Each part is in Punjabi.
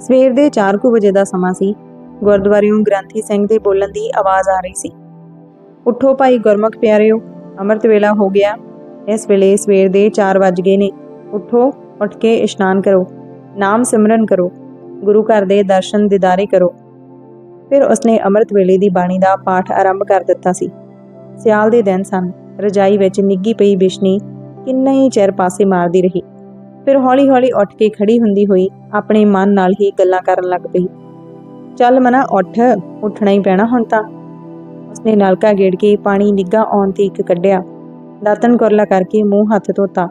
ਸਵੇਰ ਦੇ 4:00 ਵਜੇ ਦਾ ਸਮਾਂ ਸੀ। ਗੁਰਦੁਆਰਿਓਂ ਗ੍ਰੰਥੀ ਸਿੰਘ ਦੇ ਬੋਲਣ ਦੀ ਆਵਾਜ਼ ਆ ਰਹੀ ਸੀ। ਉੱਠੋ ਭਾਈ ਗੁਰਮੁਖ ਪਿਆਰਿਓ, ਅੰਮ੍ਰਿਤ ਵੇਲਾ ਹੋ ਗਿਆ। ਇਸ ਵੇਲੇ ਸਵੇਰ ਦੇ 4 ਵੱਜ ਗਏ ਨੇ। ਉੱਠੋ, ਉੱਠ ਕੇ ਇਸ਼ਨਾਨ ਕਰੋ। ਨਾਮ ਸਿਮਰਨ ਕਰੋ। ਗੁਰੂ ਘਰ ਦੇ ਦਰਸ਼ਨ ਦਿਦਾਰੇ ਕਰੋ। ਫਿਰ ਉਸਨੇ ਅੰਮ੍ਰਿਤ ਵੇਲੇ ਦੀ ਬਾਣੀ ਦਾ ਪਾਠ ਆਰੰਭ ਕਰ ਦਿੱਤਾ ਸੀ। ਸਿਆਲ ਦੇ ਦਿਨ ਸਨ। ਰਜਾਈ ਵਿੱਚ ਨਿੱਗੀ ਪਈ ਬਿਸ਼ਨੀ ਕਿੰਨਾ ਹੀ ਚਿਰ ਪਾਸੇ ਮਾਰਦੀ ਰਹੀ। ਫਿਰ ਹੌਲੀ-ਹੌਲੀ ਉੱਠ ਕੇ ਖੜੀ ਹੁੰਦੀ ਹੋਈ ਆਪਣੇ ਮਨ ਨਾਲ ਹੀ ਗੱਲਾਂ ਕਰਨ ਲੱਗ ਪਈ। ਚੱਲ ਮਨਾ, ਉੱਠ। ਉੱਠਣਾ ਹੀ ਪੈਣਾ ਹੁਣ ਤਾਂ। ਉਸਨੇ ਨਲਕਾ ਗੇੜ ਕੇ ਪਾਣੀ ਨਿੱਗਾ ਆਉਣ ਤੇ ਇੱਕ ਕੱਢਿਆ। ਦਾਤਨ ਕੁਰਲਾ ਕਰਕੇ ਮੂੰਹ ਹੱਥ ਧੋਤਾ।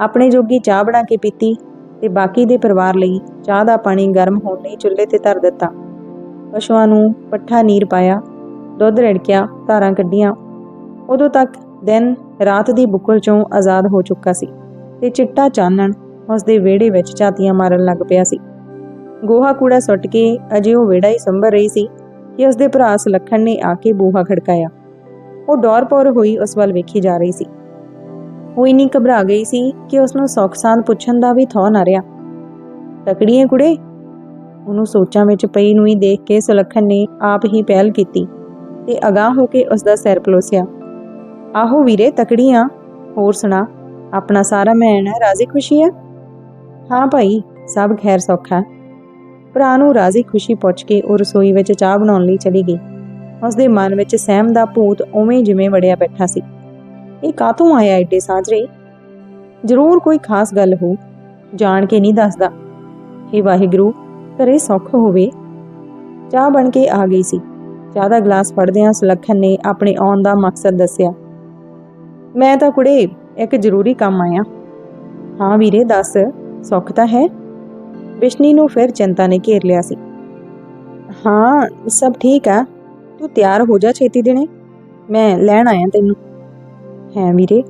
ਆਪਣੇ ਜੋਗੀ ਚਾਹ ਬਣਾ ਕੇ ਪੀਤੀ ਤੇ ਬਾਕੀ ਦੇ ਪਰਿਵਾਰ ਲਈ ਚਾਹ ਦਾ ਪਾਣੀ ਗਰਮ ਹੋਣ ਲਈ ਚੁੱਲ੍ਹੇ ਤੇ ਧਰ ਦਿੱਤਾ। ਪਸ਼ੂਆਂ ਨੂੰ ਪੱਠਾ ਨੀਰ ਪਾਇਆ, ਦੁੱਧ ਰੜਕਿਆ, ਧਾਰਾਂ ਕੱਢੀਆਂ। ਉਦੋਂ ਤੱਕ ਦਿਨ ਰਾਤ ਦੀ ਬੁੱਕਲ ਚੋਂ ਆਜ਼ਾਦ ਹੋ ਚੁੱਕਾ ਸੀ। ਤੇ ਚਿੱਟਾ ਚਾਨਣ ਉਸ ਦੇ ਵਿਹੜੇ ਵਿੱਚ ਝਾਤੀਆਂ ਮਾਰਨ ਲੱਗ ਪਿਆ ਸੀ। ਗੋਹਾ ਕੂੜਾ ਸੁੱਟ ਕੇ ਅਜੇ ਉਹ ਵਿਹੜਾ ਹੀ ਸੰਭਰ ਰਹੀ ਸੀ ਕਿ ਉਸ ਦੇ ਭਰਾ ਸੁਲੱਖਣ ਨੇ ਆ ਕੇ ਬੂਹਾ ਖੜਕਾਇਆ। ਉਹ ਡੌਰ ਪੌਰ ਹੋਈ ਉਸ ਵੱਲ ਵੇਖੀ ਜਾ ਰਹੀ ਸੀ। ਉਹ ਇੰਨੀ ਘਬਰਾ ਗਈ ਸੀ ਕਿ ਉਸ ਨੂੰ ਸੁੱਖ ਸਾਂਦ ਪੁੱਛਣ ਦਾ ਵੀ ਥੌ ਨਾ ਰਿਹਾ। ਤਕੜੀਆਂ ਕੁੜੇ, ਉਹਨੂੰ ਸੋਚਾਂ ਵਿੱਚ ਪਈ ਨੂੰ ਹੀ ਦੇਖ ਕੇ ਸੁਲੱਖਣ ਨੇ ਆਪ ਹੀ ਪਹਿਲ ਕੀਤੀ ਤੇ ਅਗਾਹ ਹੋ ਕੇ ਉਸ ਦਾ ਸਿਰ ਪਲੋਸਿਆ। ਆਹੋ ਵੀਰੇ ਤਕੜੀਆਂ, ਹੋਰ ਸੁਣਾ। ਆਪਣਾ ਸਾਰਾ ਮੈਨ ਰਾਜ਼ੀ ਖੁਸ਼ੀ ਆ। ਹਾਂ ਭਾਈ, ਸਭ ਖੈਰ ਸੌਖਾ ਭਰਾ ਨੂੰ ਰਾਜ਼ੀ ਖੁਸ਼ੀ ਪੁੱਛ ਕੇ ਉਹ ਰਸੋਈ ਵਿੱਚ ਚਾਹ ਬਣਾਉਣ ਲਈ ਚਲੀ ਗਈ। ਉਸ ਦੇ ਮਨ ਵਿੱਚ ਸਹਿਮ ਦਾ ਭੂਤ ਉਵੇਂ ਜਿਵੇਂ ਵੜਿਆ ਬੈਠਾ ਸੀ। ਇਹ ਕਾਤੋਂ ਆਇਆ ਏਡੇ ਸਾਜਰੇ ਜ਼ਰੂਰ ਕੋਈ ਖਾਸ ਗੱਲ ਹੋ, ਜਾਣ ਕੇ ਨਹੀਂ ਦੱਸਦਾ। ਹੇ ਵਾਹਿਗੁਰੂ, ਘਰੇ ਸੌਖ ਹੋਵੇ। ਚਾਹ ਬਣ ਕੇ ਆ ਗਈ ਸੀ। ਚਾਹ ਦਾ ਗਲਾਸ ਫੜਦਿਆਂ ਸੁਲੱਖਣ ਨੇ ਆਪਣੇ ਆਉਣ ਦਾ ਮਕਸਦ ਦੱਸਿਆ। ਮੈਂ ਤਾਂ ਕੁੜੇ ਇੱਕ ਜ਼ਰੂਰੀ ਕੰਮ ਆਇਆ। ਹਾਂ ਵੀਰੇ, ਦੱਸ, ਸੁੱਖ ਤਾਂ ਹੈ? ਵਿਸ਼ਨੀ ਨੂੰ ਫਿਰ ਚਿੰਤਾ ਨੇ ਘੇਰ ਲਿਆ ਸੀ। ਹਾਂ, ਸਭ ਠੀਕ ਆ। ਤੂੰ ਤਿਆਰ ਹੋ ਜਾ ਛੇਤੀ ਦਿਨੇ। ਮੈਂ ਲੈਣ ਆਇਆ ਤੈਨੂੰ। ਹੈ ਵੀਰੇ,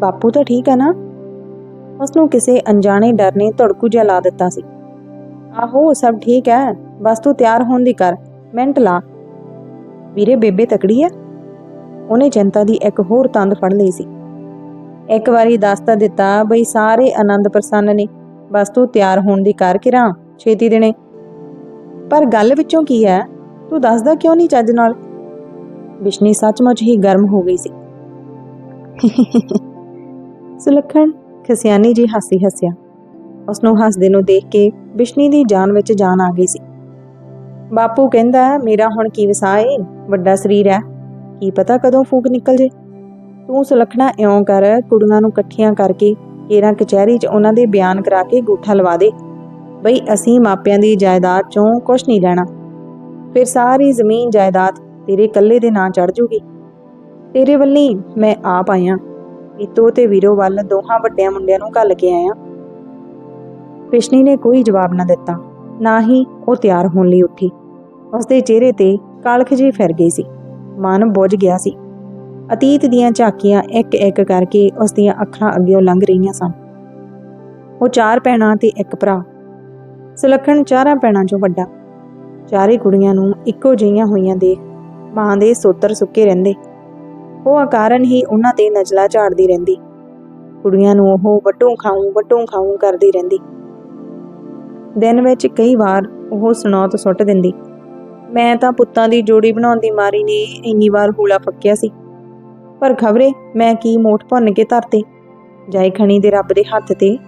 ਬਾਪੂ ਤਾਂ ਠੀਕ ਆ ਨਾ? ਉਸ ਨੂੰ ਕਿਸੇ ਅਣਜਾਣੇ ਡਰ ਨੇ ਧੜਕੂ ਜਿਹਾ ਲਾ ਦਿੱਤਾ ਸੀ। ਆਹੋ, ਸਭ ਠੀਕ ਹੈ ਬਸ ਤੂੰ ਤਿਆਰ ਹੋਣ ਦੀ ਕਰ। ਮਿੰਟ ਲਾ। ਵੀਰੇ, ਬੇਬੇ ਤਕੜੀ ਆ। ਉਹਨੇ ਚਿੰਤਾ ਦੀ ਇੱਕ ਹੋਰ ਤੰਦ ਫੜ ਲਈ ਸੀ। ਇੱਕ ਵਾਰੀ ਦੱਸ ਤਾਂ ਦਿੱਤਾ ਬਈ ਸਾਰੇ ਆਨੰਦ ਪ੍ਰਸੰਨ ਨੇ, ਬਸ ਤੂੰ ਤਿਆਰ ਹੋਣ ਦੀ ਕਰ ਕਿਰਾਂ, ਛੇਤੀ ਦੇਣੇ ਪਰ ਗੱਲ ਵਿੱਚੋਂ ਕੀ ਹੈ? ਤੂੰ ਦੱਸਦਾ ਕਿਉਂ ਨਹੀਂ ਚੱਜ ਨਾਲ? ਬਿਸ਼ਨੀ ਸੱਚਮੁੱਚ ਹੀ ਗਰਮ ਹੋ ਗਈ ਸੀ। ਸੁਲੱਖਣ ਖਸਿਆਨੀ ਜੀ ਹਾਸੀ ਹੱਸਿਆ। ਉਸ ਨੂੰ ਹੱਸਦੇ ਨੂੰ ਦੇਖ ਕੇ ਬਿਸ਼ਨੀ ਦੀ ਜਾਨ ਵਿੱਚ ਜਾਨ ਆ ਗਈ ਸੀ। ਬਾਪੂ ਕਹਿੰਦਾ, ਮੇਰਾ ਹੁਣ ਕੀ ਵਸਾ ਏ? ਵੱਡਾ ਸਰੀਰ ਹੈ। ਕੀ ਪਤਾ ਕਦੋਂ ਫੂਕ ਨਿਕਲ ਜੇ? ਤੂੰ ਸੁਲੱਖਣਾ ਇਉਂ ਕਰ, ਕੁੜੀਆਂ ਨੂੰ ਇਕੱਠੀਆਂ ਕਰਕੇ ਕੇਰਾਂ ਕਚਹਿਰੀ 'ਚ ਉਹਨਾਂ ਦੇ ਬਿਆਨ ਕਰਾ ਕੇ ਗੂਠਾ ਲਵਾ ਦੇ। ਬਈ, ਅਸੀਂ ਮਾਪਿਆਂ ਦੀ ਜਾਇਦਾਦ 'ਚੋਂ ਕੁਝ ਨਹੀਂ ਲੈਣਾ। ਫਿਰ ਸਾਰੀ ਜ਼ਮੀਨ ਜਾਇਦਾਦ ਤੇਰੇ ਇਕੱਲੇ ਦੇ ਨਾਂ ਚੜ ਜੂਗੀ। ਤੇਰੇ ਵੱਲੀ ਮੈਂ ਆਪ ਆਇਆ। ਇਤੋ ਤੇ ਵੀਰੋ ਵੱਲ ਦੋਹਾਂ ਵੱਡਿਆਂ ਮੁੰਡਿਆਂ ਨੂੰ ਘੱਲ ਕੇ ਆਇਆ। ਪਿਸ਼ਨੀ ਨੇ ਕੋਈ ਜਵਾਬ ਨਾ ਦਿੱਤਾ। ਨਾ ਹੀ ਉਹ ਤਿਆਰ ਹੋਣ ਲਈ ਉੱਠੀ। ਉਸਦੇ ਚਿਹਰੇ ਤੇ ਕਾਲਖ ਜਿਹੀ ਫਿਰ ਗਈ ਸੀ। ਮਨ ਬੁੱਝ ਗਿਆ ਸੀ। ਅਤੀਤ ਦੀਆਂ ਝਾਕੀਆਂ ਇੱਕ ਇੱਕ ਕਰਕੇ ਉਸ ਦੀਆਂ ਅੱਖਾਂ ਅੱਗੇ ਲੰਘ ਰਹੀਆਂ ਸਨ। ਉਹ ਚਾਰ ਭੈਣਾਂ ਤੇ ਇੱਕ ਭਰਾ। ਸੁਲੱਖਣ ਚਾਰਾਂ ਭੈਣਾਂ ਚੋਂ ਵੱਡਾ। ਚਾਰੇ ਕੁੜੀਆਂ ਨੂੰ ਇੱਕੋ ਜਿਹੀਆਂ ਹੋਈਆਂ ਦੇਖ ਮਾਂ ਦੇ ਸੋਤਰ ਸੁੱਕੇ ਰਹਿੰਦੇ। ਉਹ ਅਕਾਰਨ ਹੀ ਉਹਨਾਂ ਤੇ ਨਜ਼ਲਾ ਝਾੜਦੀ ਰਹਿੰਦੀ। ਕੁੜੀਆਂ ਨੂੰ ਉਹ ਵਟੂ ਖਾਉਂ ਵਟੂ ਖਾਉਂ ਕਰਦੀ ਰਹਿੰਦੀ। ਦਿਨ ਵਿੱਚ ਕਈ ਵਾਰ ਉਹ ਸੁਣੌਤ ਸੁੱਟ ਦਿੰਦੀ। ਮੈਂ ਤਾਂ ਪੁੱਤਾਂ ਦੀ ਜੋੜੀ ਬਣਾਉਣ ਦੀ ਮਾਰੀ ਨੇ ਇੰਨੀ ਵਾਰ ਹੂਲਾ ਫੱਕਿਆ ਸੀ। ਪਰ ਖਬਰੇ ਮੈਂ ਕੀ ਮੋਠ ਭੰਨ ਕੇ ਧਰਤੇ? ਜਾਈ ਖਣੀ ਦੇ ਰੱਬ ਦੇ ਹੱਥ ਤੇ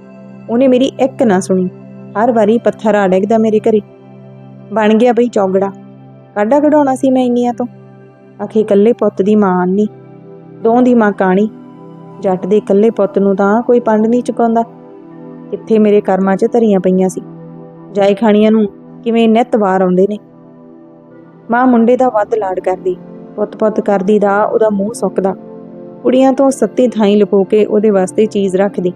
ਉਹਨੇ ਮੇਰੀ ਇੱਕ ਨਾ ਸੁਣੀ। ਹਰ ਵਾਰੀ ਪੱਥਰ ਆ ਡਿੱਗਦਾ ਮੇਰੇ ਘਰੇ। ਬਣ ਗਿਆ ਬਈ ਚੌਗੜਾ। ਕਾਢਾ ਕਢਾਉਣਾ ਸੀ ਮੈਂ ਇੰਨੀਆਂ ਤੋਂ? ਆਖੇ ਇਕੱਲੇ ਪੁੱਤ ਦੀ ਮਾਂ ਆਨੀ। ਦੋਂ ਦੀ ਮਾਂ ਕਾਣੀ। ਜੱਟ ਦੇ ਇਕੱਲੇ ਪੁੱਤ ਨੂੰ ਤਾਂ ਕੋਈ ਪੰਡ ਨਹੀਂ ਚੁਕਾਉਂਦਾ। ਕਿੱਥੇ ਮੇਰੇ ਕਰਮਾਂ 'ਚ ਧਰੀਆਂ ਪਈਆਂ ਸੀ? ਜਾਈ ਖਾਣੀਆਂ ਨੂੰ ਕਿਵੇਂ ਨਿੱਤ ਵਾਰ ਆਉਂਦੇ ਨੇ? ਮਾਂ ਮੁੰਡੇ ਦਾ ਵੱਧ ਲਾਡ ਕਰਦੀ। ਪੁੱਤ-ਪੁੱਤ ਕਰਦੀ ਦਾ ਉਹਦਾ ਮੂੰਹ ਸੁੱਕਦਾ। ਕੁੜੀਆਂ ਤੋਂ ਸੱਤੀ ਥਾਈਂ ਲਪੋ ਕੇ ਉਹਦੇ ਵਾਸਤੇ ਚੀਜ਼ ਰੱਖਦੀ।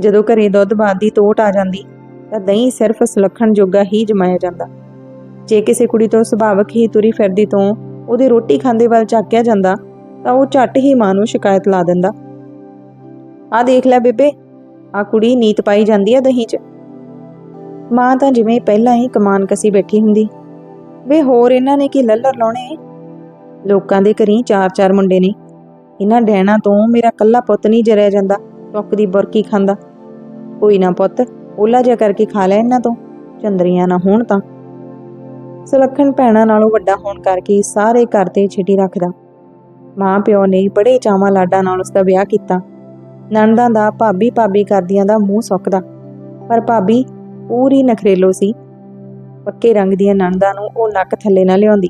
ਜਦੋਂ ਘਰੇ ਦੁੱਧ ਬਾਦ ਦੀ ਤੋਟ ਆ ਜਾਂਦੀ, ਤਾਂ ਦਹੀਂ ਸਿਰਫ ਸੁਲੱਖਣ ਜੋਗਾ ਹੀ ਜਮਾਇਆ ਜਾਂਦਾ। ਜੇ ਕਿਸੇ ਕੁੜੀ ਤੋਂ ਸੁਭਾਵਕ ਹੀ ਤੁਰੀ ਫਿਰਦੀ ਤੋਂ ਉਹਦੇ ਰੋਟੀ ਖਾਂਦੇ ਵੱਲ ਝਾਕਿਆ ਜਾਂਦਾ, ਤਾਂ ਉਹ ਝੱਟ ਹੀ ਮਾਂ ਨੂੰ ਸ਼ਿਕਾਇਤ ਲਾ ਦਿੰਦਾ। ਆ ਦੇਖ ਲੈ ਬੇਬੇ ਆ ਕੁੜੀ ਨੀਤ ਪਾਈ ਜਾਂਦੀ ਆ ਦਹੀਂ 'ਚ। ਮਾਂ ਤਾਂ ਜਿਵੇਂ ਪਹਿਲਾਂ ਹੀ ਕਮਾਨ ਕਸੀ ਬੈਠੀ ਹੁੰਦੀ। ਵੇ ਹੋਰ ਇਹਨਾਂ ਨੇ ਕੀ ਲੱਲਰ ਲਾਉਣੇ? ਲੋਕਾਂ ਦੇ ਘਰੀ ਚਾਰ ਚਾਰ ਮੁੰਡੇ ਨੇ। ਇਹਨਾਂ ਡੈਣਾ ਤੋਂ ਮੇਰਾ ਕੱਲਾ ਪੁੱਤ ਨਹੀਂ ਜਰਿਆ ਜਾਂਦਾ ਟੁੱਕ ਦੀ ਬੁਰਕੀ ਖਾਂਦਾ। ਕੋਈ ਨਾ ਪੁੱਤ, ਓਲਾ ਜਿਹਾ ਕਰਕੇ ਖਾ ਲੈ ਇਹਨਾਂ ਤੋਂ, ਚੰਦਰੀਆਂ ਨਾ ਹੋਣ ਤਾਂ। ਸੁਲੱਖਣ ਭੈਣਾਂ ਨਾਲੋਂ ਵੱਡਾ ਹੋਣ ਕਰਕੇ ਸਾਰੇ ਘਰ ਤੇ ਛਿੱਟੀ ਰੱਖਦਾ। ਮਾਂ ਪਿਓ ਨੇ ਬੜੇ ਚਾਵਾਂ ਲਾਡਾਂ ਨਾਲ ਉਸ ਦਾ ਵਿਆਹ ਕੀਤਾ। ਨਣਦਾਂ ਦਾ ਭਾਬੀ ਭਾਬੀ ਕਰਦੀਆਂ ਦਾ ਮੂੰਹ ਸੁੱਕਦਾ। ਪਰ ਭਾਬੀ ਪੂਰੀ ਨਖਰੇਲੋ ਸੀ। ਪੱਕੇ ਰੰਗ ਦੀਆਂ ਨਣਦਾਂ ਨੂੰ ਉਹ ਨੱਕ ਥੱਲੇ ਨਾ ਲਿਆਉਂਦੀ।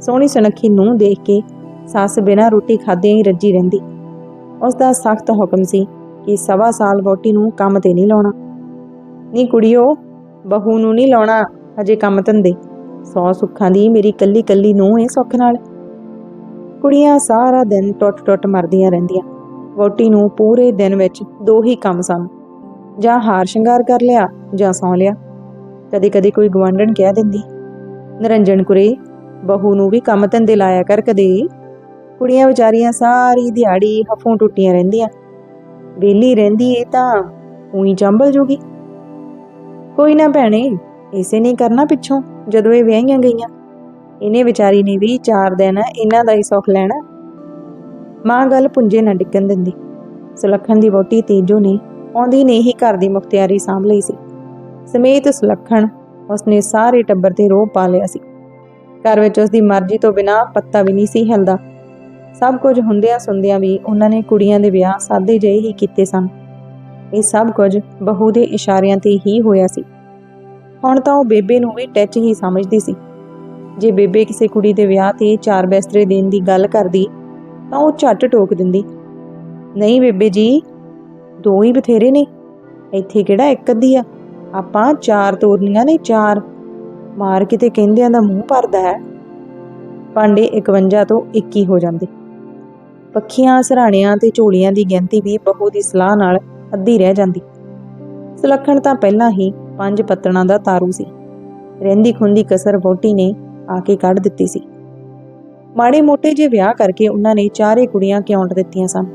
ਸੋਹਣੀ ਸੁਨੱਖੀ ਨੂੰ ਦੇਖ ਕੇ ਸੱਸ ਬਿਨਾਂ ਰੋਟੀ ਖਾਧਿਆਂ ਹੀ ਰੱਜੀ ਰਹਿੰਦੀ। ਉਸ ਦਾ ਸਖਤ ਹੁਕਮ ਸੀ ਕਿ ਸਵਾ ਸਾਲ ਵੋਟੀ ਨੂੰ ਕੰਮ ਤੇ ਨਹੀਂ ਲਾਉਣਾ। ਨੀ ਕੁੜੀਓ, ਬਹੂ ਨੂੰ ਨਹੀਂ ਲਾਉਣਾ, ਹਜੇ ਕੰਮ ਧੰਦੇ। ਸੌ ਸੁੱਖਾਂ ਦੀ ਮੇਰੀ ਕੱਲੀ ਕੱਲੀ ਨੂੰ ਇਹ ਸੁੱਖ ਨਾਲ। ਕੁੜੀਆਂ ਸਾਰਾ ਦਿਨ ਟੁੱਟ ਟੁੱਟ ਮਰਦੀਆਂ ਰਹਿੰਦੀਆਂ। ਵੋਟੀ ਨੂੰ ਪੂਰੇ ਦਿਨ ਵਿੱਚ ਦੋ ਹੀ ਕੰਮ ਸਨ। ਜਾਂ ਹਾਰ ਸ਼ਿੰਗਾਰ ਕਰ ਲਿਆ, ਜਾਂ ਸੌਂ ਲਿਆ। ਕਦੇ ਕਦੇ ਕੋਈ ਗਵਾਂਢਣ ਕਹਿ ਦਿੰਦੀ, ਨਰੰਜਨ ਕੁਰੇ, ਬਹੂ ਨੂੰ ਵੀ ਕੰਮ ਧੰਦੇ ਲਾਇਆ ਕਰ ਕਦੇ। ਕੁੜੀਆਂ ਵਿਚਾਰੀਆਂ ਸਾਰੀ ਦਿਹਾੜੀ ਹਫੋਂ ਟੁੱਟੀਆਂ ਰਹਿੰਦੀਆਂ। ਵਿਹਲੀ ਰਹਿੰਦੀ ਏ ਤਾਂ ਉਹੀ ਚੰਬਲ ਜੂਗੀ। ਕੋਈ ਨਾ ਭੈਣੇ, ਇਸੇ ਨੇ ਕਰਨਾ ਪਿੱਛੋਂ, ਜਦੋਂ ਇਹ ਵਿਆਹੀਆਂ ਗਈਆਂ। ਇਹਨੇ ਵਿਚਾਰੀ ਨੇ ਵੀ ਚਾਰ ਦਿਨ ਇਹਨਾਂ ਦਾ ਹੀ ਸੁੱਖ ਲੈਣਾ। ਮਾਂ ਗੱਲ ਪੁੰਜੇ ਨਾ ਡਿੱਗਣ ਦਿੰਦੀ। ਸੁਲੱਖਣ ਦੀ ਵੋਟੀ ਤੇਜੋ ਨੇ ਆਉਂਦੀ ਨੇ ਹੀ ਘਰ ਦੀ ਮੁਖਤਿਆਰੀ ਸਾਂਭ ਲਈ ਸੀ। ਸਮੇਤ ਸੁਲੱਖਣ ਉਸਨੇ ਸਾਰੇ ਟੱਬਰ ਤੇ ਰੋਹ ਪਾ ਲਿਆ ਸੀ। ਘਰ ਵਿੱਚ ਉਸ ਦੀ ਮਰਜ਼ੀ ਤੋਂ ਬਿਨਾ ਪੱਤਾ ਵੀ ਨਹੀਂ ਸੀ ਹਿਲਦਾ। ਸਭ ਕੁਝ ਹੁੰਦਿਆਂ ਸੁਣਦਿਆਂ ਵੀ ਉਹਨਾਂ ਨੇ ਕੁੜੀਆਂ ਦੇ ਵਿਆਹ ਸਾਦੇ ਜਿਹੇ ਹੀ ਕੀਤੇ ਸਨ। ਇਹ ਸਭ ਕੁਝ ਬਹੂ ਦੇ ਇਸ਼ਾਰਿਆਂ ਤੇ ਹੀ ਹੋਇਆ ਸੀ। ਹੁਣ ਤਾਂ ਉਹ ਬੇਬੇ ਨੂੰ ਵੀ ਟੱਚ ਹੀ ਸਮਝਦੀ ਸੀ। ਜੇ ਬੇਬੇ ਕਿਸੇ ਕੁੜੀ ਦੇ ਵਿਆਹ ਤੇ ਚਾਰ ਬੈਸਤਰੇ ਦੇਣ ਦੀ ਗੱਲ ਕਰਦੀ, ਤਾਂ ਉਹ ਝੱਟ ਟੋਕ ਦਿੰਦੀ, ਨਹੀਂ ਬੇਬੇ ਜੀ, ਦੋ ਹੀ ਬਥੇਰੇ ਨੇ। ਇੱਥੇ ਕਿਹੜਾ ਇੱਕ ਅੱਧੀ ਆ? ਆਪਾਂ ਚਾਰ ਤੋਰਨੀਆਂ ਨੇ ਚਾਰ। ਮਾਰ ਕਿਤੇ ਕਹਿੰਦਿਆਂ ਦਾ ਮੂੰਹ ਭਰਦਾ ਹੈ। ਭਾਂਡੇ 51 ਤੋਂ 21 ਹੋ ਜਾਂਦੇ। ਪੱਖੀਆਂ, ਸਰਾਣਿਆਂ ਤੇ ਝੋਲੀਆਂ ਦੀ ਗਿਣਤੀ ਵੀ ਬਹੂ ਦੀ ਸਲਾਹ ਨਾਲ ਅੱਧੀ ਰਹਿ ਜਾਂਦੀ। ਸੁਲੱਖਣ ਤਾਂ ਪਹਿਲਾਂ ਹੀ ਪੰਜ ਪੱਤਣਾ ਦਾ ਤਾਰੂ ਸੀ। ਰਹਿੰਦੀ ਖੁੰਦੀ ਕਸਰ ਵੋਟੀ ਨੇ ਆ ਕੇ ਕੱਢ ਦਿੱਤੀ ਸੀ। ਮਾੜੇ ਮੋਟੇ ਜੇ ਵਿਆਹ ਕਰਕੇ ਉਹਨਾਂ ਨੇ ਚਾਰੇ ਕੁੜੀਆਂ ਕਿਉਂਟ ਦਿੱਤੀਆਂ ਸਨ?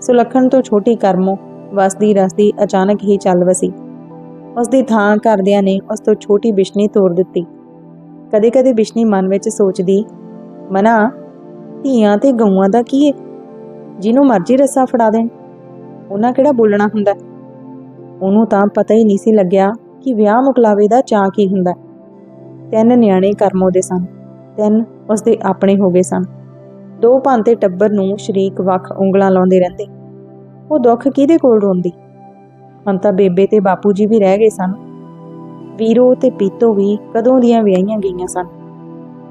ਸੁਲੱਖਣ ਤੋਂ ਛੋਟੀ ਕਰਮੋ ਵਸਦੀ ਰਸਦੀ ਅਚਾਨਕ ਹੀ ਚੱਲ ਵਸੀ। ਉਸ ਦੀ ਥਾਂ ਘਰਦਿਆਂ ਨੇ ਉਸ ਤੋਂ ਛੋਟੀ ਬਿਸ਼ਨੀ ਤੋੜ ਦਿੱਤੀ। ਕਦੇ-ਕਦੇ ਬਿਸ਼ਨੀ ਮਨ ਵਿੱਚ ਸੋਚਦੀ, ਮਨਾ ਧੀਆਂ ਤੇ ਗਊਆਂ ਦਾ ਕੀ ਏ? ਜਿਹਨੂੰ ਮਰਜ਼ੀ ਰੱਸਾ ਫੜਾ ਦੇਣ। ਉਹਨਾਂ ਕਿਹੜਾ ਬੋਲਣਾ ਹੁੰਦਾ? ਉਹਨੂੰ ਤਾਂ ਪਤਾ ਹੀ ਨਹੀਂ ਸੀ ਲੱਗਿਆ ਕਿ ਵਿਆਹ ਮੁਕਲਾਵੇ ਦਾ ਚਾਅ ਕੀ ਹੁੰਦਾ। ਤਿੰਨ ਨਿਆਣੇ ਕਰਮੋ ਦੇ ਸਨ। ਤਿੰਨ ਉਸਦੇ ਆਪਣੇ ਹੋ ਗਏ ਸਨ। ਦੋ ਭਾਂਤੇ ਟੱਬਰ ਨੂੰ ਸ਼ਰੀਕ ਵੱਖ ਉਂਗਲਾਂ ਲਾਉਂਦੇ ਰਹਿੰਦੇ। ਉਹ ਦੁੱਖ ਕਿਹਦੇ ਕੋਲ ਰੋਂਦੀ? ਹੁਣ ਤਾਂ ਬੇਬੇ ਤੇ ਬਾਪੂ ਜੀ ਵੀ ਰਹਿ ਗਏ ਸਨ। ਵੀਰੋ ਤੇ ਪੀਤੋ ਵੀ ਕਦੋਂ ਦੀਆਂ ਵਿਆਹੀਆਂ ਗਈਆਂ ਸਨ।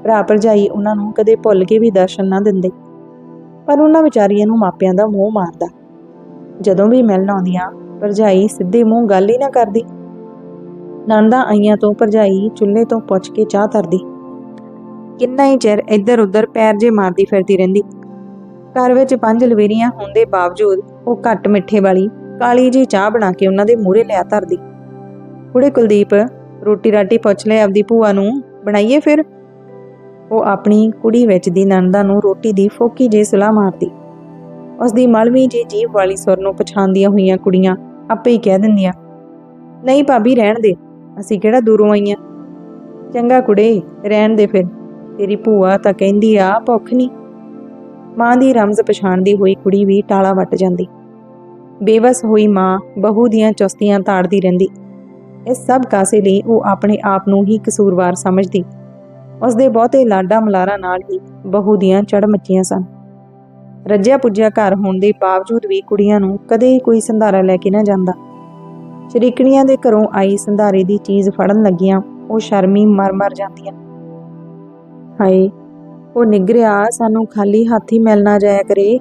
ਭਰਾ ਭਰਜਾਈ ਉਹਨਾਂ ਨੂੰ ਕਦੇ ਭੁੱਲ ਕੇ ਵੀ ਦਰਸ਼ਨ ਨਾ ਦਿੰਦੇ। ਪਰ ਉਹਨਾਂ ਵਿਚਾਰੀਆਂ ਨੂੰ ਮਾਪਿਆਂ ਦਾ ਮੋਹ ਮਾਰਦਾ। ਜਦੋਂ ਵੀ ਮਿਲਣ ਆਉਂਦੀਆਂ, ਭਰਜਾਈ ਸਿੱਧੇ ਮੂੰਹ ਗੱਲ ਹੀ ਨਾ ਕਰਦੀ। ਨੰਦਾ ਆਈਆਂ ਤੋਂ ਭਰਜਾਈ ਚੁੱਲ੍ਹੇ ਤੋਂ ਪੁੱਛ ਕੇ ਚਾਹ ਧਰਦੀ। ਕਿੰਨਾ ਹੀ ਚਿਰ ਇੱਧਰ ਉੱਧਰ ਪੈਰ ਜੇ ਮਾਰਦੀ ਫਿਰਦੀ ਰਹਿੰਦੀ। ਘਰ ਵਿੱਚ ਪੰਜ ਲਵੇਰੀਆਂ ਹੋਣ ਦੇ ਬਾਵਜੂਦ ਉਹ ਘੱਟ ਮਿੱਠੇ ਵਾਲੀ, ਕਾਲੀ ਜੀ ਚਾਹ ਬਣਾ ਕੇ ਉਹਨਾਂ ਦੇ ਮੂਹਰੇ ਲਿਆ ਧਰਦੀ। ਕੁੜੇ ਕੁਲਦੀਪ ਰੋਟੀ ਰਾਟੀ ਪੁੱਛ ਲੈ ਆਪਦੀ ਭੂਆ ਨੂੰ, ਬਣਾਈਏ ਫਿਰ? ਉਹ ਆਪਣੀ ਕੁੜੀ ਵਿੱਚ ਦੀ ਨੰਦਾ ਨੂੰ ਰੋਟੀ ਦੀ ਫੋਕੀ ਜੇ ਸੁਲਾ ਮਾਰਦੀ। ਉਸ ਦੀ ਮਲਵੀ ਜੀ ਜੀਭ ਵਾਲੀ ਸੁਰ ਨੂੰ ਪਛਾਣਦੀਆਂ ਹੋਈਆਂ ਕੁੜੀਆਂ ਆਪੇ ਹੀ ਕਹਿ ਦਿੰਦੀਆਂ, ਨਹੀਂ ਭਾਬੀ, ਰਹਿਣ ਦੇ, ਅਸੀਂ ਕਿਹੜਾ ਦੂਰੋਂ ਆਈਆਂ? ਚੰਗਾ ਕੁੜੇ, ਰਹਿਣ ਦੇ ਫਿਰ, ਤੇਰੀ ਭੂਆ ਤਾਂ ਕਹਿੰਦੀ ਆ, ਭੁੱਖ ਨਹੀਂ ਮਾਂ ਦੀ ਰਮਜ਼ ਪਛਾਣਦੀ ਹੋਈ ਕੁੜੀ ਵੀ ਟਾਲਾ ਵੱਟ ਜਾਂਦੀ। ਬੇਵਸ ਹੋਈ ਮਾਂ ਬਹੂ ਦੀਆਂ ਚੁਸਤੀਆਂ ਤਾੜਦੀ ਰਹਿੰਦੀ। ਇਸ ਸਭ ਕਾਸੇ ਲਈ ਉਹ ਆਪਣੇ ਆਪ ਨੂੰ ਹੀ ਕਸੂਰਵਾਰ ਸਮਝਦੀ। ਉਸ ਦੇ ਬਹੁਤੇ ਲਾਡਾ ਮਲਾਰਾ ਨਾਲ ਹੀ ਬਹੂ ਦੀਆਂ ਚੜ ਮੱਚੀਆਂ ਸਨ। ਰੱਜਿਆ ਪੁੱਜਿਆ ਘਰ ਹੋਣ ਦੇ ਬਾਵਜੂਦ ਵੀ ਕੁੜੀਆਂ ਨੂੰ ਕਦੇ ਕੋਈ ਸੰਧਾਰਾ ਲੈ ਕੇ ਨਾ ਜਾਂਦਾ। ਸ਼ਰੀਕਣੀਆਂ ਦੇ ਘਰੋਂ ਆਈ ਸੰਧਾਰੇ ਦੀ ਚੀਜ਼ ਫੜਨ ਲੱਗੀਆਂ, ਉਹ ਸ਼ਰਮੀ ਮਰ-ਮਰ ਜਾਂਦੀਆਂ। ਹਾਏ, ਉਹ ਨਿਗਰਿਆ, ਸਾਨੂੰ ਖਾਲੀ ਹੱਥ ਹੀ ਮਿਲਣਾ ਜਾਇਆ ਕਰੇ।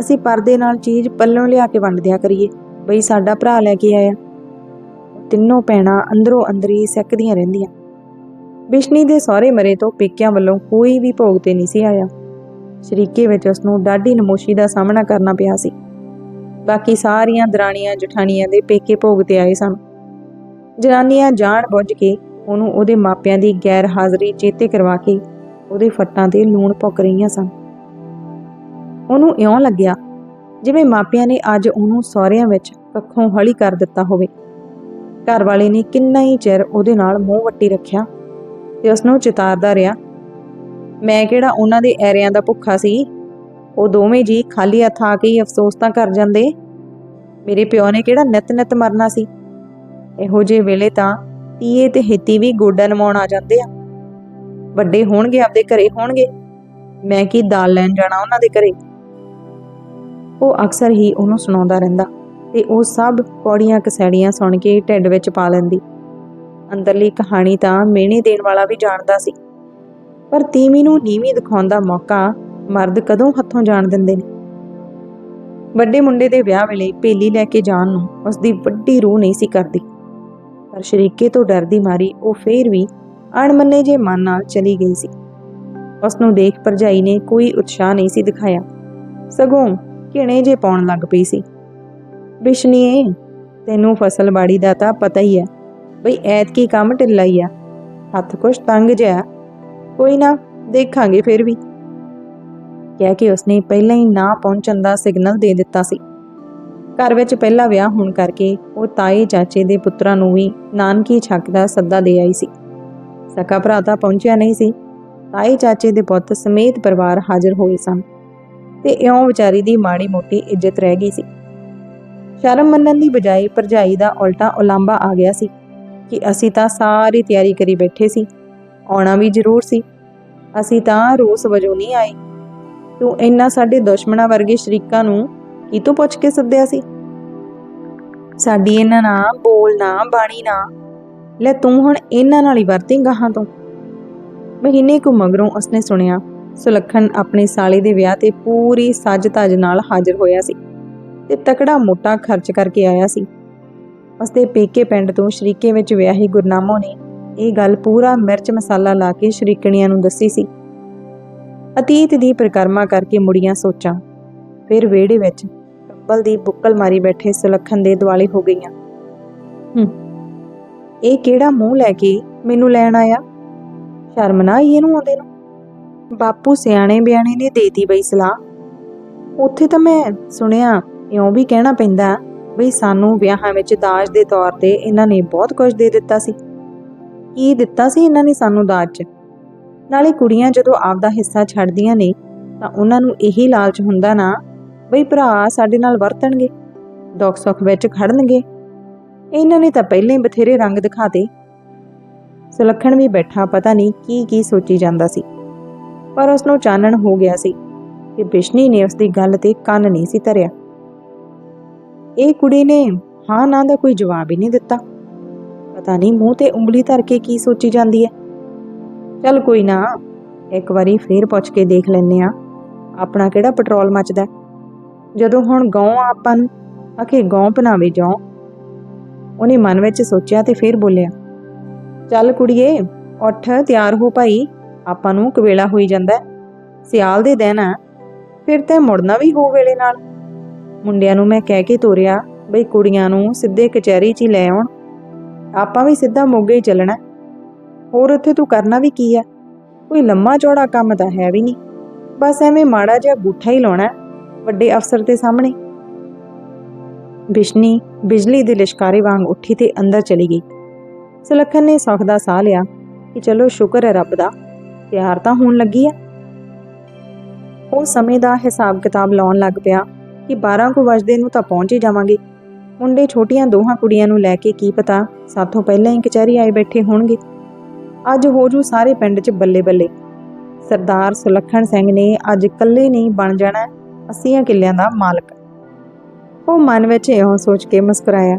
ਅਸੀਂ ਪਰਦੇ ਨਾਲ ਚੀਜ਼ ਪੱਲੋਂ ਲਿਆ ਕੇ ਵੰਡ ਦਿਆ ਕਰੀਏ। ਬਈ ਸਾਡਾ ਭਰਾ ਲੈ ਕੇ ਆਇਆ। ਤਿੰਨੋਂ ਪੈਣਾ ਅੰਦਰੋਂ ਅੰਦਰੀ ਸਿੱਕਦੀਆਂ ਰਹਿੰਦੀਆਂ। ਬਿਸ਼ਨੀ ਦੇ ਸਹੁਰੇ ਮਰੇ ਤੋਂ ਪੇਕਿਆਂ ਵੱਲੋਂ ਕੋਈ ਵੀ ਭੋਗ ਤੇ ਨਹੀਂ ਸੀ ਆਇਆ। ਸ਼ਰੀਕੇ ਵਿੱਚ ਉਸ ਨੂੰ ਡਾਢੀ ਨਮੋਸ਼ੀ ਦਾ ਸਾਹਮਣਾ ਕਰਨਾ ਪਿਆ ਸੀ। ਬਾਕੀ ਸਾਰੀਆਂ ਦਰਾਣੀਆਂ ਜਠਾਣੀਆਂ ਦੇ ਪੇਕੇ ਭੋਗ ਤੇ ਆਏ ਸਨ। ਜਨਾਨੀਆਂ ਜਾਣ ਬੁੱਝ ਕੇ ਉਹਨੂੰ ਉਹਦੇ ਮਾਪਿਆਂ ਦੀ ਗੈਰ ਹਾਜ਼ਰੀ ਚੇਤੇ ਕਰਵਾ ਕੇ ਉਹਦੇ ਫੱਟਾਂ ਤੇ ਲੂਣ ਪੁੱਕ ਰਹੀਆਂ ਸਨ। ਉਹਨੂੰ ਇਉਂ ਲੱਗਿਆ ਜਿਵੇਂ ਮਾਪਿਆਂ ਨੇ ਅੱਜ ਉਹਨੂੰ ਸਹੁਰਿਆਂ ਵਿੱਚ ਕੱਖੋਂ ਹੌਲੀ ਕਰ ਦਿੱਤਾ ਹੋਵੇ। ਘਰ ਵਾਲੇ ਨੇ ਕਿੰਨਾ ਹੀ ਚਿਰ ਉਹਦੇ ਨਾਲ ਮੂੰਹ ਵੱਟੀ ਰੱਖਿਆ ਤੇ ਉਸ ਨੂੰ ਚਿਤਾਰਦਾ ਰਿਹਾ। ਮੈਂ ਕਿਹੜਾ ਉਹਨਾਂ ਦੇ ਐਰਿਆਂ ਦਾ ਭੁੱਖਾ ਸੀ? ਉਹ ਦੋਵੇਂ ਜੀ ਖਾਲੀ ਹੱਥ ਆ ਕੇ ਹੀ ਅਫਸੋਸ ਤਾਂ ਕਰ ਜਾਂਦੇ। ਮੇਰੇ ਪਿਓ ਨੇ ਕਿਹੜਾ ਨਿਤ ਨਿਤ ਮਰਨਾ ਸੀ? ਇਹੋ ਜਿਹੇ ਵੇਲੇ ਤਾਂ ਤੀਏ ਤੇ ਹਿੱਤੀ ਵੀ ਗੋਡਾ ਨਮਾਉਣ ਆ ਜਾਂਦੇ ਆ। ਵੱਡੇ ਹੋਣਗੇ, ਆਪਦੇ ਘਰੇ ਹੋਣਗੇ। ਮੈਂ ਕੀ ਦਾਲ ਲੈਣ ਜਾਣਾ ਉਹਨਾਂ ਦੇ ਘਰੇ? ਉਹ ਅਕਸਰ ਹੀ ਉਹਨੂੰ ਸੁਣਾਉਂਦਾ ਰਹਿੰਦਾ ਤੇ ਉਹ ਸਭ ਕੌੜੀਆਂ ਕਸੈੜੀਆਂ ਸੁਣ ਕੇ ਢਿੱਡ ਵਿੱਚ ਪਾ ਲੈਂਦੀ। ਅੰਦਰਲੀ ਕਹਾਣੀ ਤਾਂ ਮਿਹਣੇ ਦੇਣ ਵਾਲਾ ਵੀ ਜਾਣਦਾ ਸੀ। ਪਰ ਤੀਵੀਂ ਨੂੰ ਨੀਵੀਂ ਦਿਖਾਉਣ ਦਾ ਮੌਕਾ ਮਰਦ ਕਦੋਂ ਹੱਥੋਂ ਜਾਣ ਦਿੰਦੇ ਨੇ? ਵੱਡੇ ਮੁੰਡੇ ਦੇ ਵਿਆਹ ਵੇਲੇ ਭੇਲੀ ਲੈ ਕੇ ਜਾਣ ਨੂੰ ਉਸ ਦੀ ਵੱਡੀ ਰੂਹ ਨਹੀਂ ਸੀ ਕਰਦੀ। ਪਰ ਸ਼ਰੀਕੇ ਤੋਂ ਡਰਦੀ ਮਾਰੀ ਉਹ ਫੇਰ ਵੀ ਅਣਮੰਨੇ ਜੇ ਮਨ ਨਾਲ ਚਲੀ ਗਈ ਸੀ। ਉਸ ਨੂੰ ਦੇਖ ਭਰਜਾਈ ਨੇ ਕੋਈ ਉਤਸ਼ਾਹ ਨਹੀਂ ਸੀ ਦਿਖਾਇਆ। ਸਗੋਂ ਕਿਣੇ ਜੇ ਪਾਉਣ ਲੱਗ ਪਈ ਸੀ। ਬਿਸ਼ਨੀਏ, ਤੈਨੂੰ ਫਸਲ ਬਾੜੀ ਦਾ ਤਾਂ ਪਤਾ ਹੀ ਹੈ। ਬਈ ਐਤਕੀ ਕੰਮ ਢਿੱਲਾ ਹੀ ਆ। ਹੱਥ ਕੁਛ ਤੰਗ ਜਿਹਾ ਕੋਈ ਨਾ, ਦੇਖਾਂਗੇ ਫਿਰ ਵੀ। ਕਹਿ ਕੇ ਉਸਨੇ ਪਹਿਲਾਂ ਹੀ ਨਾ ਪਹੁੰਚਣ ਦਾ ਸਿਗਨਲ ਦੇ ਦਿੱਤਾ ਸੀ। ਘਰ ਵਿੱਚ ਪਹਿਲਾ ਵਿਆਹ ਹੋਣ ਕਰਕੇ ਉਹ ਤਾਏ ਚਾਚੇ ਦੇ ਪੁੱਤਰਾਂ ਨੂੰ ਵੀ ਨਾਨਕੀ ਛੱਕ ਦਾ ਸੱਦਾ ਦੇ ਆਈ ਸੀ। ਸਕਾ ਭਰਾ ਤਾਂ ਪਹੁੰਚਿਆ ਨਹੀਂ ਸੀ। ਤਾਏ ਚਾਚੇ ਦੇ ਪੁੱਤ ਸਮੇਤ ਪਰਿਵਾਰ ਹਾਜ਼ਰ ਹੋਏ ਸਨ ਤੇ ਇਉਂ ਵਿਚਾਰੀ ਦੀ ਮਾੜੀ ਮੋਟੀ ਇੱਜ਼ਤ ਰਹਿ ਗਈ ਸੀ। ਸ਼ਰਮ ਮੰਨਣ ਦੀ ਬਜਾਏ ਭਰਜਾਈ ਦਾ ਉਲਟਾ ਉਲਾਂਬਾ ਆ ਗਿਆ ਸੀ। ਕਿ ਅਸੀਂ ਤਾਂ ਸਾਰੀ ਤਿਆਰੀ ਕਰੀ ਬੈਠੇ ਸੀ। ਆਉਣਾ ਵੀ ਜ਼ਰੂਰ ਸੀ। ਅਸੀਂ ਤਾਂ ਰੋਸ ਵਜੋਂ ਨਹੀਂ ਆਏ। ਤੂੰ ਇੰਨਾ ਸਾਡੇ ਦੁਸ਼ਮਣਾਂ ਵਰਗੇ ਸ਼ਰੀਕਾਂ ਨੂੰ ਕੀ ਤੋਂ ਪੁੱਛ ਕੇ ਸੱਦਿਆ ਸੀ? ਸਾਡੀ ਇਹਨਾਂ ਨਾਲ ਬੋਲ ਨਾ ਬਾਣੀ ਨਾ। ਲੈ ਤੂੰ ਹੁਣ ਇਹਨਾਂ ਨਾਲ ਹੀ ਵਰਤੀ ਗਾਹਾਂ ਤੋਂ। ਮਹੀਨੇ ਕੁ ਮਗਰੋਂ ਉਸਨੇ ਸੁਣਿਆ, ਸੁਲੱਖਣ ਆਪਣੇ ਸਾਲੇ ਦੇ ਵਿਆਹ ਤੇ ਪੂਰੀ ਸੱਜ-ਧਜ ਨਾਲ ਹਾਜ਼ਰ ਹੋਇਆ ਸੀ ਤੇ ਤਕੜਾ ਮੋਟਾ ਖਰਚ ਕਰਕੇ ਆਇਆ ਸੀ। ਉਸਦੇ ਪੇਕੇ ਪਿੰਡ ਤੋਂ ਸ਼ਰੀਕੇ ਵਿੱਚ ਵਿਆਹੀ ਗੁਰਨਾਮੋ ਨੇ ਇਹ ਗੱਲ ਪੂਰਾ ਮਿਰਚ ਮਸਾਲਾ ਲਾ ਕੇ ਸ਼ਰੀਕਣੀਆਂ ਨੂੰ ਦੱਸੀ ਸੀ। ਅਤੀਤ ਦੀ ਪ੍ਰਕਰਮਾ ਕਰਕੇ ਮੁੜੀਆਂ ਸੋਚਾਂ। ਫਿਰ ਵਿਹੜੇ ਵਿੱਚ ਕੰਬਲ ਦੀ ਬੁੱਕਲ ਮਾਰੀ ਬੈਠੇ ਸੁਲੱਖਣ ਦੇ ਦੁਆਲੇ ਹੋ ਗਈਆਂ। ਹੂੰ, ਇਹ ਕਿਹੜਾ ਮੂੰਹ ਲੈ ਕੇ ਮੈਨੂੰ ਲੈਣ ਆਇਆ? ਸ਼ਰਮ ਨਾ ਆਈ ਇਹਨੂੰ ਆਉਂਦੇ ਨੂੰ। ਬਾਪੂ ਸਿਆਣੇ ਬਿਆਣੇ ਨੇ ਦੇਤੀ ਬਈ ਸਲਾਹ। ਉੱਥੇ ਤਾਂ ਮੈਂ ਸੁਣਿਆ ਇਉਂ ਵੀ ਕਹਿਣਾ ਪੈਂਦਾ ਬਈ ਸਾਨੂੰ ਵਿਆਹਾਂ ਵਿੱਚ ਦਾਜ ਦੇ ਤੌਰ ਤੇ ਇਹਨਾਂ ਨੇ ਬਹੁਤ ਕੁਝ ਦੇ ਦਿੱਤਾ ਸੀ। ਕੀ ਦਿੱਤਾ ਸੀ ਇਹਨਾਂ ਨੇ ਸਾਨੂੰ ਦਾਜ 'ਚ? ਨਾਲੇ ਕੁੜੀਆਂ ਜਦੋਂ ਆਪਦਾ ਹਿੱਸਾ ਛੱਡਦੀਆਂ ਨੇ, ਤਾਂ ਉਹਨਾਂ ਨੂੰ ਇਹੀ ਲਾਲਚ ਹੁੰਦਾ ਨਾ, ਬਈ ਭਰਾ ਸਾਡੇ ਨਾਲ ਵਰਤਣਗੇ, ਦੁੱਖ ਸੁੱਖ ਵਿੱਚ ਖੜਨਗੇ। ਇਹਨਾਂ ਨੇ ਤਾਂ ਪਹਿਲਾਂ ਹੀ ਬਥੇਰੇ ਰੰਗ ਦਿਖਾਤੇ। ਸੁਲੱਖਣ ਵੀ ਬੈਠਾ ਪਤਾ ਨਹੀਂ ਕੀ ਕੀ ਸੋਚੀ ਜਾਂਦਾ ਸੀ। ਪਰ ਉਸ ਨੂੰ ਚਾਨਣ ਹੋ ਗਿਆ ਸੀ ਕਿ ਬਿਸ਼ਨੀ ਨੇ ਉਸ ਦੀ ਗੱਲ ਤੇ ਕੰਨ ਨਹੀਂ ਸੀ ਧਰਿਆ। ਇਹ ਕੁੜੀ ਨੇ ਹਾਂ ਨਾ ਦਾ ਕੋਈ ਜਵਾਬ ਹੀ ਨਹੀਂ ਦਿੱਤਾ। ਪਤਾ ਨਹੀਂ ਮੂੰਹ ਤੇ ਉਂਗਲੀ ਧਰ ਕੇ ਕੀ ਸੋਚੀ ਜਾਂਦੀ ਹੈ। ਚੱਲ ਕੋਈ ਨਾ, ਇੱਕ ਵਾਰੀ ਫੇਰ ਪੁੱਛ ਕੇ ਦੇਖ ਲੈਨੇ ਆ ਆਪਣਾ ਕਿਹੜਾ ਪੈਟਰੋਲ ਮੱਚਦਾ ਜਦੋਂ ਹੁਣ ਗਾਉਂ ਆਪਾਂ ਨੂੰ ਆਖੇ ਗਾਉਂ ਬਣਾਵੇ ਜਾਉ। ਉਹਨੇ ਮਨ ਵਿੱਚ ਸੋਚਿਆ ਤੇ ਫੇਰ ਬੋਲਿਆ, ਚੱਲ ਕੁੜੀਏ, ਉੱਠ, ਤਿਆਰ ਹੋ ਭਾਈ, ਆਪਾਂ ਨੂੰ ਕਵੇਲਾ ਹੋਈ ਜਾਂਦਾ ਸਿਆਲ ਦੇ ਦਿਨ ਆ ਫਿਰ ਤੇ ਮੁੜਨਾ ਵੀ ਹੋ ਵੇਲੇ ਨਾਲ। ਮੁੰਡਿਆਂ ਨੂੰ ਮੈਂ ਕਹਿ ਕੇ ਤੋਰਿਆ, ਬਈ ਕੁੜੀਆਂ ਨੂੰ ਸਿੱਧੇ ਕਚਹਿਰੀ 'ਚ ਹੀ ਲੈ ਆਉਣ। ਆਪਾਂ ਵੀ ਸਿੱਧਾ ਮੋਗੇ ਹੀ ਚੱਲਣਾ ਹੋਰ ਉੱਥੇ ਤੂੰ ਕਰਨਾ ਵੀ ਕੀ ਆ ਕੋਈ ਲੰਮਾ ਚੌੜਾ ਕੰਮ ਤਾਂ ਹੈ ਵੀ ਨਹੀਂ। ਬਸ ਐਵੇਂ ਮਾੜਾ ਜਿਹਾ ਬੂਠਾ ਹੀ ਲਾਉਣਾ ਵੱਡੇ ਅਫਸਰ ਦੇ ਸਾਹਮਣੇ। ਬਿਸ਼ਨੀ ਬਿਜਲੀ ਦੇ ਲਿਸ਼ਕਾਰੇ ਵਾਂਗ ਉੱਠੀ ਤੇ ਅੰਦਰ ਚਲੀ ਗਈ। ਸੁਲੱਖਣ ਨੇ ਸੁੱਖ ਦਾ ਸਾਹ ਲਿਆ ਕਿ ਚਲੋ ਸ਼ੁਕਰ ਹੈ ਰੱਬ ਦਾ ਤਿਆਰ ਤਾਂ ਹੋਣ ਲੱਗੀ ਆ ਉਹ ਸਮੇਂ ਦਾ ਹਿਸਾਬ ਕਿਤਾਬ ਲਾਉਣ ਲੱਗ ਪਿਆ। ਕਿ 12 ਕੁ ਵਜਦੇ ਨੂੰ ਤਾਂ ਪਹੁੰਚ ਹੀ ਜਾਵਾਂਗੇ। ਮੁੰਡੇ ਛੋਟੀਆਂ ਦੋਹਾਂ ਕੁੜੀਆਂ ਨੂੰ ਲੈ ਕੇ ਕੀ ਪਤਾ ਸਾਥੋਂ ਪਹਿਲਾਂ ਹੀ ਕਚਹਿਰੀ ਆਏ ਬੈਠੇ ਹੋਣਗੇ। ਅੱਜ ਹੋ ਜੂ ਸਾਰੇ ਪਿੰਡ 'ਚ ਬੱਲੇ ਬੱਲੇ ਸਰਦਾਰ ਸੁਲੱਖਣ ਸਿੰਘ ਨੇ ਅੱਜ ਇਕੱਲੇ ਨਹੀਂ ਬਣ ਜਾਣਾ 80 ਕਿੱਲਿਆਂ ਦਾ ਮਾਲਕ। ਉਹ ਮਨ ਵਿੱਚ ਇਹੋ ਸੋਚ ਕੇ ਮੁਸਕਰਾਇਆ,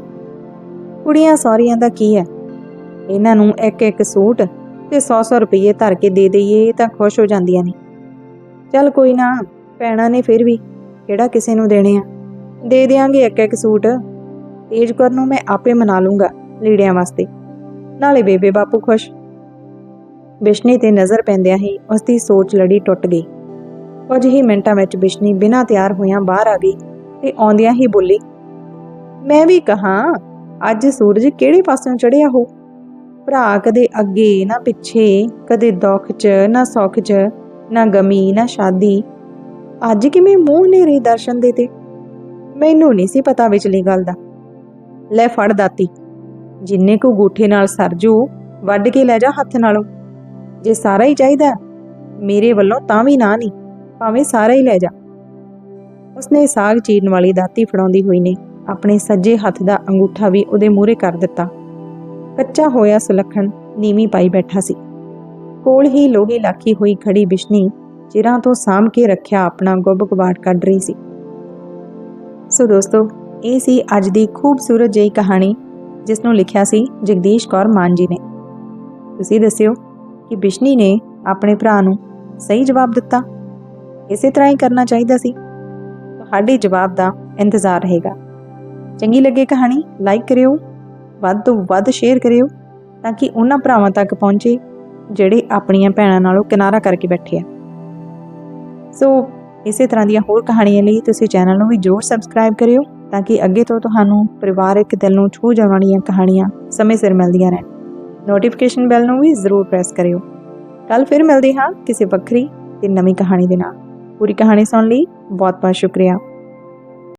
ਕੁੜੀਆਂ ਸੌਰੀਆਂ ਦਾ ਕੀ ਹੈ? ਇਹਨਾਂ ਨੂੰ ਇੱਕ ਇੱਕ ਸੂਟ ਤੇ 100-100 ਰੁਪਏ ਧਰ ਕੇ ਦੇ ਦਈਏ ਤਾਂ ਖੁਸ਼ ਹੋ ਜਾਂਦੀਆਂ ਨੇ। ਚੱਲ ਕੋਈ ਨਾ ਪੈਣਾ ਨੇ ਫਿਰ ਵੀ ਕਿਹੜਾ ਕਿਸੇ ਨੂੰ ਦੇਣੇ ਆ? ਦੇ ਦਿਆਂਗੇ ਇੱਕ ਇੱਕ ਸੂਟ। ਤੇਜ ਨੂੰ ਮੈਂ ਆਪੇ ਮਨਾ ਲੂੰਗਾ ਲੀੜਿਆਂ ਵਾਸਤੇ। ਨਾਲੇ ਬੇਬੇ ਬਾਪੂ ਖੁਸ਼। ਬਿਸ਼ਨੀ ਤੇ ਨਜ਼ਰ ਪੈਂਦਿਆਂ ਹੀ ਉਸ ਦੀ ਸੋਚ ਲੜੀ ਟੁੱਟ ਗਈ। ਕੁਝ ਹੀ ਮਿੰਟਾਂ ਵਿੱਚ ਬਿਸ਼ਨੀ ਬਿਨਾਂ ਤਿਆਰ ਹੋਇਆਂ ਬਾਹਰ ਆ ਗਈ ਤੇ ਆਉਂਦਿਆਂ ਹੀ ਬੋਲੀ, ਮੈਂ ਵੀ ਕਹਾ, ਅੱਜ ਸੂਰਜ ਕਿਹੜੇ ਪਾਸਿਓਂ ਚੜਿਆ ਹੋ? ਭਰਾ ਕਦੇ ਅੱਗੇ ਨਾ ਪਿੱਛੇ, ਕਦੇ ਦੁੱਖ 'ਚ, ਨਾ ਸੁੱਖ 'ਚ, ਨਾ ਗਮੀ, ਨਾ ਸ਼ਾਦੀ ਅੱਜ ਕਿਵੇਂ ਮੂੰਹ ਨੇਰੇ ਦਰਸ਼ਨ ਦੇ ਤੇ? ਮੈਨੂੰ ਨਹੀਂ ਸੀ ਪਤਾ ਵਿਚਲੀ ਗੱਲ ਦਾ। ਲੈ ਫੜ ਦਾਤੀ। ਜਿੰਨੇ ਕੋ ਗੂਠੇ ਨਾਲ ਸਰਜੂ ਵੱਢ ਕੇ ਲੈ ਜਾ ਹੱਥ ਨਾਲੋਂ। ਜੇ ਸਾਰਾ ਹੀ ਚਾਹੀਦਾ ਮੇਰੇ ਵੱਲੋਂ ਤਾਂ ਵੀ ਨਾ ਨਹੀਂ, ਭਾਵੇਂ ਸਾਰਾ ਹੀ ਲੈ ਜਾ। ਉਸਨੇ ਸਾਗ ਚੀਰਨ ਵਾਲੀ ਦਾਤੀ ਫੜਾਉਂਦੀ ਹੋਈ ਨੇ ਆਪਣੇ ਸੱਜੇ ਹੱਥ ਦਾ ਅੰਗੂਠਾ ਵੀ ਉਹਦੇ ਮੂਹਰੇ ਕਰ ਦਿੱਤਾ। ਕੱਚਾ ਹੋਇਆ ਸੁਲੱਖਣ ਨੀਵੀਂ ਪਾਈ ਬੈਠਾ ਸੀ। ਕੋਲ ਹੀ ਲੋਹੇ ਲਾਖੀ ਹੋਈ ਖੜੀ ਬਿਸ਼ਨੀ ਚਿਰਾਂ ਤੋਂ ਸਾਂਭ ਕੇ ਰੱਖਿਆ ਆਪਣਾ ਗੁੱਬ ਕਬਾੜ ਕੱਢ ਰਹੀ ਸੀ। ਸੋ ਦੋਸਤੋ, ਇਹ ਸੀ ਅੱਜ ਦੀ ਖੂਬਸੂਰਤ ਜਿਹੀ ਕਹਾਣੀ ਜਿਸ ਨੂੰ ਲਿਖਿਆ ਸੀ ਜਗਦੀਸ਼ ਕੌਰ ਮਾਨ ਜੀ ਨੇ। ਤੁਸੀਂ ਦੱਸਿਓ ਕਿ ਬਿਸ਼ਨੀ ਨੇ ਆਪਣੇ ਭਰਾ ਨੂੰ ਸਹੀ ਜਵਾਬ ਦਿੱਤਾ। ਇਸੇ ਤਰ੍ਹਾਂ ਹੀ ਕਰਨਾ ਚਾਹੀਦਾ ਸੀ। ਤੁਹਾਡੇ ਜਵਾਬ ਦਾ ਇੰਤਜ਼ਾਰ ਰਹੇਗਾ। ਚੰਗੀ ਲੱਗੇ ਕਹਾਣੀ, ਲਾਈਕ ਕਰਿਓ, ਵੱਧ ਤੋਂ ਵੱਧ ਸ਼ੇਅਰ ਕਰਿਓ, ਤਾਂ ਕਿ ਉਹਨਾਂ ਭਰਾਵਾਂ ਤੱਕ ਪਹੁੰਚੇ, ਜਿਹੜੇ ਆਪਣੀਆਂ ਭੈਣਾਂ ਨਾਲੋਂ ਕਿਨਾਰਾ ਕਰਕੇ ਬੈਠੇ ਆ। ਸੋ ਇਸੇ ਤਰ੍ਹਾਂ ਦੀਆਂ ਹੋਰ ਕਹਾਣੀਆਂ ਲਈ ਤੁਸੀਂ ਚੈਨਲ ਨੂੰ ਵੀ ਜ਼ਰੂਰ ਸਬਸਕ੍ਰਾਈਬ ਕਰਿਓ ਤਾਂ ਕਿ ਅੱਗੇ ਤੋਂ ਤੁਹਾਨੂੰ ਪਰਿਵਾਰਕ ਦਿਲ ਨੂੰ ਛੂਹ ਜਾਣ ਵਾਲੀਆਂ ਕਹਾਣੀਆਂ ਸਮੇਂ ਸਿਰ ਮਿਲਦੀਆਂ ਰਹਿਣ। ਨੋਟੀਫਿਕੇਸ਼ਨ ਬੈਲ ਨੂੰ ਵੀ ਜ਼ਰੂਰ ਪ੍ਰੈਸ ਕਰਿਓ। ਕੱਲ ਫਿਰ ਮਿਲਦੇ ਹਾਂ ਕਿਸੇ ਵੱਖਰੀ ਤੇ ਨਵੀਂ ਕਹਾਣੀ ਦੇ ਨਾਲ। ਪੂਰੀ ਕਹਾਣੀ ਸੁਣਨ ਲਈ ਬਹੁਤ ਬਹੁਤ ਸ਼ੁਕਰੀਆ।